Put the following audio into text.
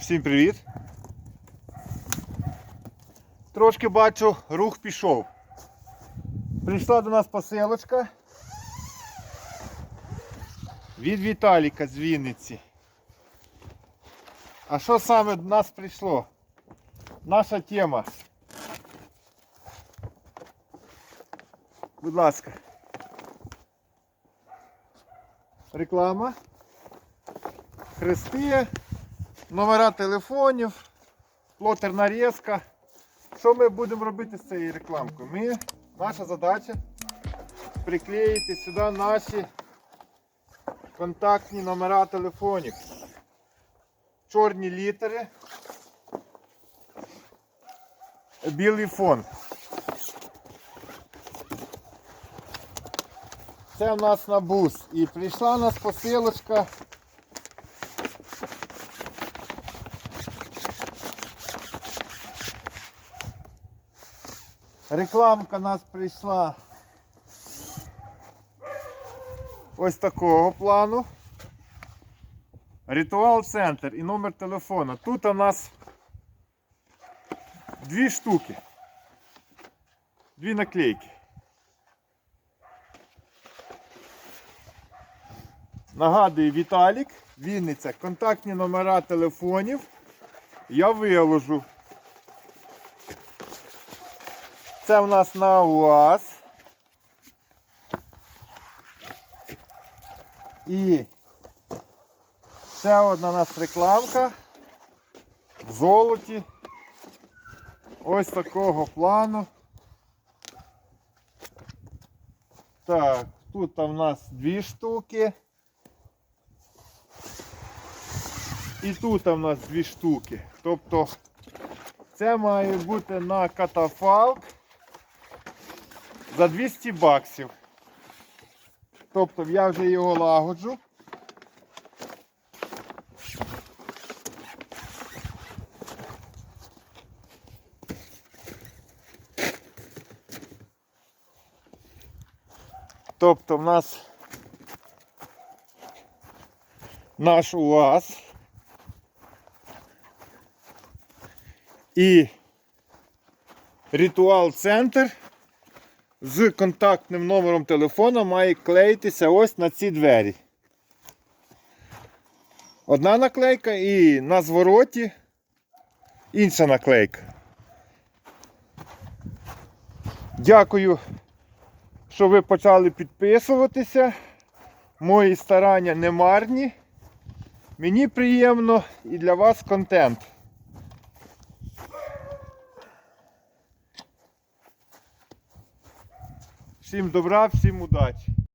Всім привіт. Трошки бачу, рух пішов. Прийшла до нас посилочка від Віталіка з Вінниці. А що саме до нас прийшло? Наша тема. Будь ласка. Реклама. Хрести, номера телефонів, плотер нарізка. Що ми будемо робити з цією рекламкою? Ми, наша задача приклеїти сюди наші контактні номера телефонів. Чорні літери. Білий фон. Це в нас на бус. І прийшла у нас посилочка. Рекламка нас прийшла ось такого плану. Ритуал центр і номер телефона. Тут у нас дві штуки. Дві наклейки. Нагадую, Віталік, Вінниця, контактні номера телефонів. Я виложу. Це в нас на УАЗ. І ще одна у нас рекламка в золоті. Ось такого плану. Так, тут у нас дві штуки. І тут у нас дві штуки. Тобто це має бути на катафалк за 200 баксів. Тобто я вже його лагоджу. Тобто в нас наш УАЗ і ритуал центр з контактним номером телефона має клеїтися ось на ці двері. Одна наклейка і на звороті інша наклейка. Дякую, що ви почали підписуватися. Мої старання не марні. Мені приємно і для вас контент. Всім добра, всім удачі!